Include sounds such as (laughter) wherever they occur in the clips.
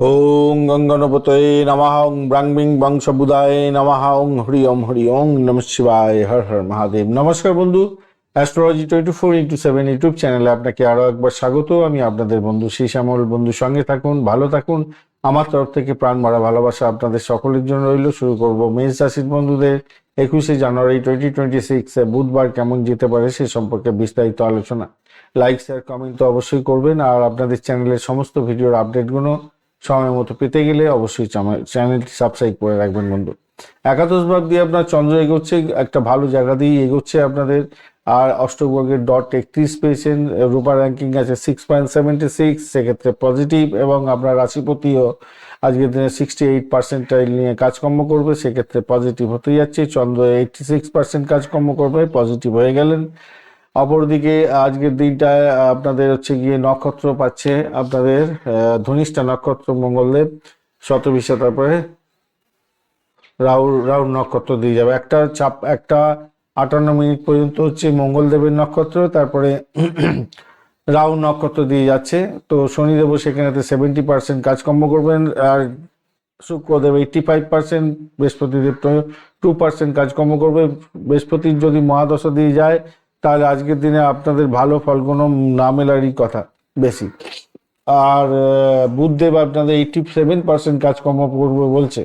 ওং গঙ্গনপতয়ে নমঃ ওং ব্রাংবিং বংশবুদায় নমঃ ওং হরি ওম হরি ওং নম শিবায় হর হর মহাদেব নমস্কার বন্ধু astrology twenty four into seven YouTube চ্যানেলে আপনাকে আরও একবার স্বাগত। আমি আপনাদের বন্ধু শ্রী শ্যামল বন্ধু, সঙ্গে থাকুন, ভালো থাকুন। আমার তরফ থেকে প্রাণ মারা ভালোবাসা আপনাদের সকলের জন্য রইল। শুরু করব মেষ রাশির বন্ধুদের। একুশে জানুয়ারি টোয়েন্টি টোয়েন্টি সিক্সে বুধবার কেমন যেতে পারে সে সম্পর্কে বিস্তারিত আলোচনা। লাইক শেয়ার কমেন্ট তো অবশ্যই করবেন। আর আপনাদের চ্যানেলের সমস্ত ভিডিওর আপডেটগুলো সময় মতো পেতে গেলে অবশ্যই চ্যানেলটি সাবস্ক্রাইব করে রাখবেন বন্ধু। একাদশ ভাব দিয়ে আপনার চন্দ্র এগোচ্ছে, একটা ভালো জায়গা দিয়ে এগোচ্ছে আপনাদের। আর অষ্টবর্গের ডট একত্রিশ পেয়েছেন, রূপা র্যাঙ্কিং আছে সিক্স পয়েন্ট সেভেন্টি সিক্স সেক্ষেত্রে পজিটিভ এবং আপনার রাশিপতিও আজকের দিনে সিক্সটি এইট পার্সেন্টাইল নিয়ে কাজকর্ম করবে, সেক্ষেত্রে পজিটিভ হতে যাচ্ছে। চন্দ্র এইটটি সিক্স পার্সেন্ট কাজকর্ম করবে পজিটিভ হয়ে গেলেন। অপরদিকে আজকের দিনটায় আপনাদের হচ্ছে গিয়ে নক্ষত্র পাচ্ছে আপনাদের ধনিষ্ঠা নক্ষত্র মঙ্গলদেব, শতবিশা, তারপরে রাহুল রাহুল নক্ষত্র দিয়ে যাবে। একটা চাপ, একটা আটান্ন মিনিট পর্যন্ত হচ্ছে মঙ্গলদেবের নক্ষত্র, তারপরে (clears throat) রাহু নক্ষত্র দিয়ে যাচ্ছে। তো শনিদেবও সেখানেতে সেভেন্টি পার্সেন্ট কাজকর্ম করবেন, আর শুক্রদেব এইটটি ফাইভ পার্সেন্ট বৃহস্পতিদেব টু পার্সেন্ট কাজকর্ম করবে। বৃহস্পতির যদি মহাদশা দিয়ে যায় তাহলে আজকের দিনে আপনাদের ভালো ফল কোনো না মেলারই কথা, বেশি। আর বুধদেব আপনাদের এইটটি সেভেন পার্সেন্ট কাজকর্ম করবে বলছে।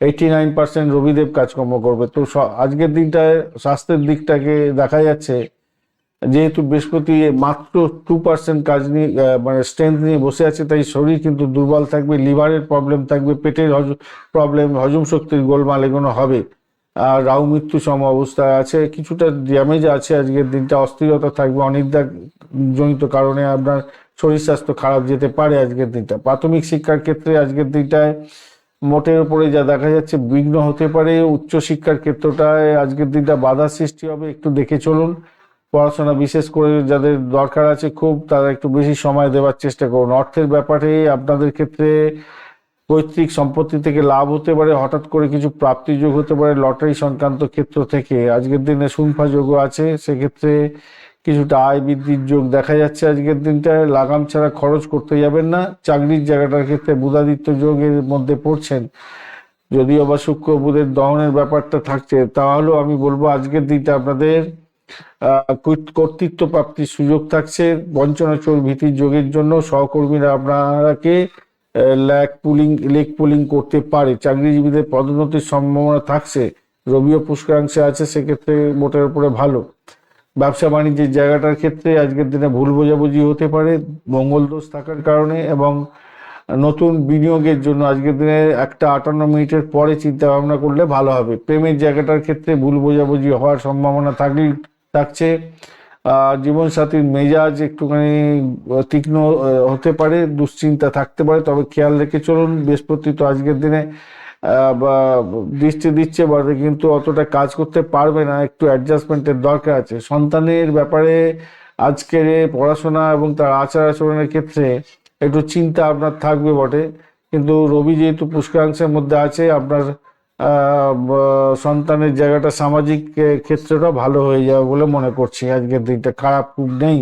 এইটি নাইন পার্সেন্ট রবিদেব কাজকর্ম করবে। তো আজকের দিনটায় স্বাস্থ্যের দিকটাকে দেখা যাচ্ছে, যেহেতু বৃহস্পতি মাত্র টু পার্সেন্ট কাজ নিয়ে মানে স্ট্রেংথ নিয়ে বসে আছে, তাই শরীর কিন্তু দুর্বল থাকবে, লিভারের প্রবলেম থাকবে, পেটের হজম প্রবলেম, হজম শক্তির গোলমাল এগুলো হবে। রাহু মৃত্যু সম অবস্থায় আছে, কিছুটা ড্যামেজ আছে আজকের দিনটা, অস্থিরতা থাকবে অনিদ্রা জনিত কারণে আপনার শরীর স্বাস্থ্য খারাপ যেতে পারে আজকের দিনটা। প্রাথমিক শিক্ষার ক্ষেত্রে আজকের দিনটায় মোটের উপরে যা দেখা যাচ্ছে বিঘ্ন হতে পারে, উচ্চ শিক্ষার ক্ষেত্রটায় আজকের দিনটা বাধা সৃষ্টি হবে, একটু দেখে চলুন। পড়াশোনা বিশেষ করে যাদের দরকার আছে খুব, তারা একটু বেশি সময় দেওয়ার চেষ্টা করুন। অর্থের ব্যাপারে আপনাদের ক্ষেত্রে পৈতৃক সম্পত্তি থেকে লাভ হতে পারে, হঠাৎ করে কিছু প্রাপ্তি যোগ হতে পারে, লটারি সংক্রান্ত ক্ষেত্র থেকে। আজকের দিনে যোগও আছে, সেক্ষেত্রে কিছুটা আয় বৃদ্ধির যোগ দেখা যাচ্ছে আজকের দিনটায়। লাগাম ছাড়া খরচ করতে যাবেন না, চাকরির জায়গাটার ক্ষেত্রে বুধাদিত্য যোগের মধ্যে পড়ছেন। যদিও বা শুক্র বুধের দহনের ব্যাপারটা থাকছে, তাহলেও আমি বলব আজকের দিনটা আপনাদের কর্তৃত্ব প্রাপ্তির সুযোগ থাকছে। বঞ্চনা চোর ভীতির যোগের জন্য সহকর্মীরা আপনাকে ল্যাক পুলিং লেক পুলিং করতে পারে। চাকরিজীবীদের পদোন্নতির সম্ভাবনা থাকছে। রবিও পুষ্করাংশে আছে, সেক্ষেত্রে মোটের উপরে ভালো। ব্যবসা বাণিজ্যের জায়গাটার ক্ষেত্রে আজকের দিনে ভুল বোঝাবুঝি হতে পারে, মঙ্গল দোষ থাকার কারণে এবং নতুন বিনিয়োগের জন্য আজকের দিনে একটা আটান্ন মিনিটের পরে চিন্তা ভাবনা করলে ভালো হবে। প্রেমের জায়গাটার ক্ষেত্রে ভুল বোঝাবুঝি হওয়ার সম্ভাবনা থাকলে, থাকছে। জীবনসাথীর মেজাজ একটুখানি তীক্ষ্ণ হতে পারে, দুশ্চিন্তা থাকতে পারে, তবে খেয়াল রেখে চলুন। বৃহস্পতি তো আজকের দিনে বা দৃষ্টি দিচ্ছে বটে কিন্তু অতটা কাজ করতে পারবে না। একটু অ্যাডজাস্টমেন্টের দরকার আছে। সন্তানের ব্যাপারে আজকের পড়াশোনা এবং তার আচার আচরণের ক্ষেত্রে একটু চিন্তা আপনার থাকবে বটে। কিন্তু রবি যেহেতু পুষ্করাংশের মধ্যে আছে, আপনার সন্তানের জায়গাটা সামাজিক ক্ষেত্রটা ভালো হয়ে যাবে বলে মনে করছি। আজকের দিনটা খারাপ খুব নেই।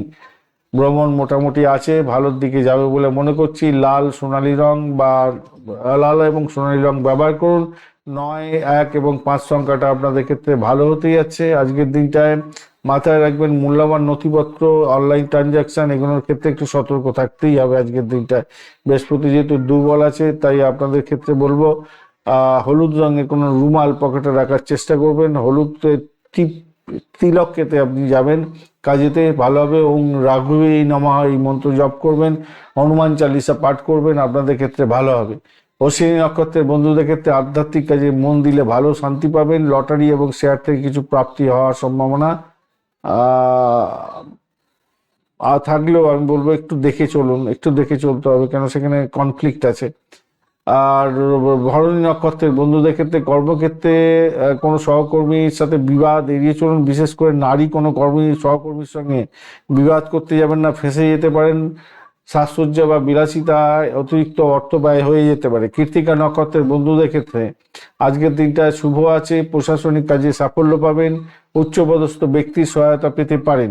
ভ্রমণ মোটামুটি আছে, ভালোর দিকে যাবে বলে মনে করছি। লাল সোনালী রং বা লাল এবং সোনালী রং ব্যবহার করুন। নয়, এক এবং পাঁচ সংখ্যাটা আপনাদের ক্ষেত্রে ভালো হতে যাচ্ছে। আজকের দিনটায় মাথায় রাখবেন, মূল্যবান নথিপত্র, অনলাইন ট্রানজাকশন, এগুলোর ক্ষেত্রে একটু সতর্ক থাকতেই হবে আজকের দিনটায়। বৃহস্পতি যেহেতু দুর্বল আছে, তাই আপনাদের ক্ষেত্রে বলব হলুদ রঙের কোনো রুমাল পকেটে রাখার চেষ্টা করবেন। হলুদ টিপ তিলক কেটে আপনি যাবেন। কাজেতে ভালো হবে ওং রাঘবে নমঃ এই মন্ত্র জপ করবেন। হনুমান চালিসা পাঠ করবেন, আপনাদের ক্ষেত্রে ভালো হবে। অশ্বিনী নক্ষত্রের বন্ধুদের ক্ষেত্রে আধ্যাত্মিক কাজে মন দিলে ভালো শান্তি পাবেন। লটারি এবং শেয়ার থেকে কিছু প্রাপ্তি হওয়ার সম্ভাবনা থাকলেও আমি বলব একটু দেখে চলুন। একটু দেখে চলতে হবে কেন সেখানে কনফ্লিক্ট আছে। আর ভরণী নক্ষত্রের বন্ধুদের ক্ষেত্রে, কর্মক্ষেত্রে কোনো সহকর্মীর সাথে বিবাদ এড়িয়ে চলুন। বিশেষ করে নারী কোনো কর্মী, সহকর্মীর সঙ্গে বিবাদ করতে যাবেন না, ফেঁসে যেতে পারেন। সাজসজ্জা বা বিলাসিতায় অতিরিক্ত অর্থ ব্যয় হয়ে যেতে পারে। কৃত্তিকা নক্ষত্রের বন্ধুদের ক্ষেত্রে আজকের দিনটা শুভ আছে, প্রশাসনিক কাজে সাফল্য পাবেন, উচ্চপদস্থ ব্যক্তির সহায়তা পেতে পারেন।